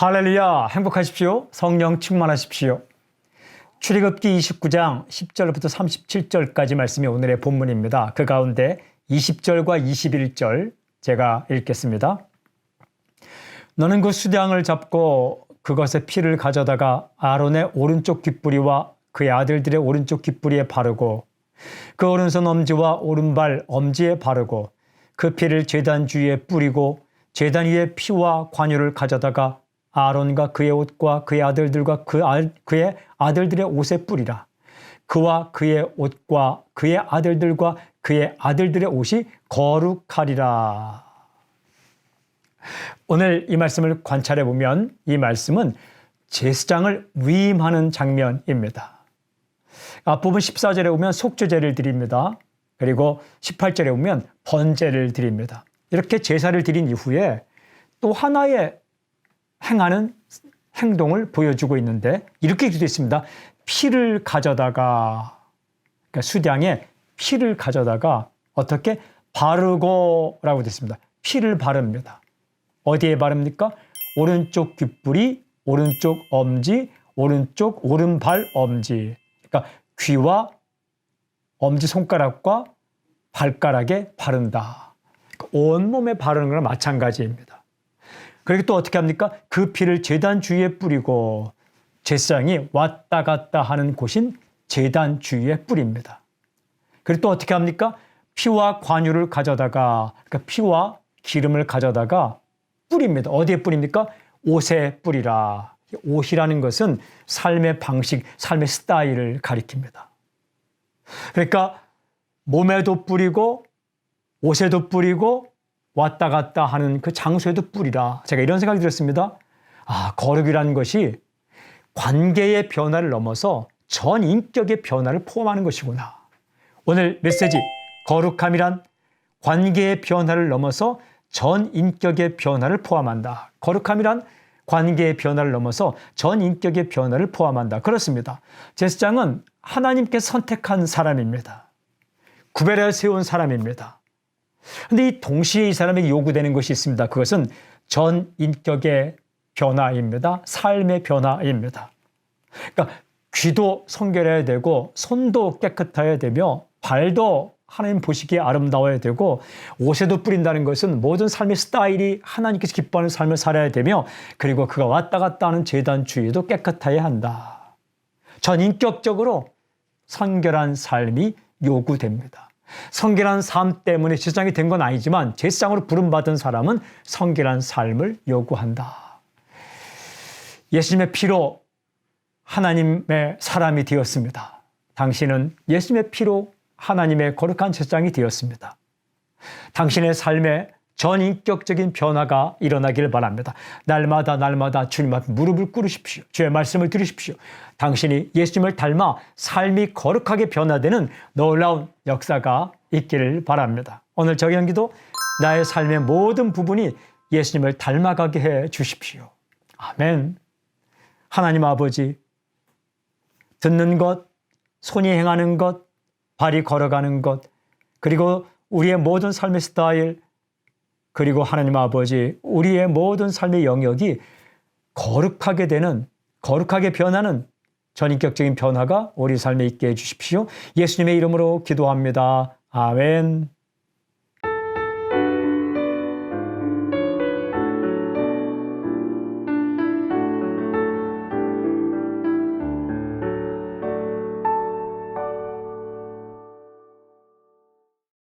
할렐루야 행복하십시오. 성령 충만하십시오. 출애굽기 29장 10절부터 37절까지 말씀이 오늘의 본문입니다. 그 가운데 20절과 21절 제가 읽겠습니다. 너는 그 수량을 잡고 그것의 피를 가져다가 아론의 오른쪽 귓부리와 그의 아들들의 오른쪽 귓부리에 바르고 그 오른손 엄지와 오른발 엄지에 바르고 그 피를 제단 주위에 뿌리고 제단 위에 피와 관유를 가져다가 아론과 그의 옷과 그의 아들들과 그 아, 그의 아들들의 옷에 뿌리라. 그와 그의 옷과 그의 아들들과 그의 아들들의 옷이 거룩하리라. 오늘 이 말씀을 관찰해 보면 이 말씀은 제사장을 위임하는 장면입니다. 앞부분 14절에 오면 속죄제를 드립니다. 그리고 18절에 오면 번제를 드립니다. 이렇게 제사를 드린 이후에 또 하나의 행하는 행동을 보여주고 있는데 이렇게 기도 있습니다. 피를 가져다가 그러니까 수량에 피를 가져다가 어떻게 바르고라고 됐습니다. 피를 바릅니다. 어디에 바릅니까? 오른쪽 귓불이, 오른쪽 엄지, 오른쪽 오른발 엄지. 그러니까 귀와 엄지 손가락과 발가락에 바른다. 그러니까 온몸에 바르는 거랑 마찬가지입니다. 그리고 또 어떻게 합니까? 그 피를 재단 주위에 뿌리고 제사장이 왔다 갔다 하는 곳인 재단 주위에 뿌립니다. 그리고 또 어떻게 합니까? 피와 관유를 가져다가 그러니까 피와 기름을 가져다가 뿌립니다. 어디에 뿌립니까? 옷에 뿌리라. 옷이라는 것은 삶의 방식, 삶의 스타일을 가리킵니다. 그러니까 몸에도 뿌리고 옷에도 뿌리고 왔다 갔다 하는 그 장소에도 뿌리라. 제가 이런 생각이 들었습니다. 아, 거룩이라는 것이 관계의 변화를 넘어서 전 인격의 변화를 포함하는 것이구나. 오늘 메시지 거룩함이란 관계의 변화를 넘어서 전 인격의 변화를 포함한다. 거룩함이란 관계의 변화를 넘어서 전 인격의 변화를 포함한다. 그렇습니다. 제사장은 하나님께 선택한 사람입니다. 구별해 세운 사람입니다. 근데 이 동시에 이 사람에게 요구되는 것이 있습니다. 그것은 전 인격의 변화입니다. 삶의 변화입니다. 그러니까 귀도 성결해야 되고 손도 깨끗해야 되며 발도 하나님 보시기에 아름다워야 되고 옷에도 뿌린다는 것은 모든 삶의 스타일이 하나님께서 기뻐하는 삶을 살아야 되며 그리고 그가 왔다 갔다 하는 재단 주위도 깨끗해야 한다. 전 인격적으로 성결한 삶이 요구됩니다. 성결한 삶 때문에 제사장이 된 건 아니지만 제사장으로 부름받은 사람은 성결한 삶을 요구한다. 예수님의 피로 하나님의 사람이 되었습니다. 당신은 예수님의 피로 하나님의 거룩한 제사장이 되었습니다. 당신의 삶에 전인격적인 변화가 일어나기를 바랍니다. 날마다 날마다 주님 앞에 무릎을 꿇으십시오. 주의 말씀을 들으십시오. 당신이 예수님을 닮아 삶이 거룩하게 변화되는 놀라운 역사가 있기를 바랍니다. 오늘 저 경기도 나의 삶의 모든 부분이 예수님을 닮아가게 해 주십시오. 아멘. 하나님 아버지, 듣는 것, 손이 행하는 것, 발이 걸어가는 것, 그리고 우리의 모든 삶의 스타일, 그리고 하나님 아버지, 우리의 모든 삶의 영역이 거룩하게 되는, 거룩하게 변하는 전인격적인 변화가 우리 삶에 있게 해 주십시오. 예수님의 이름으로 기도합니다. 아멘.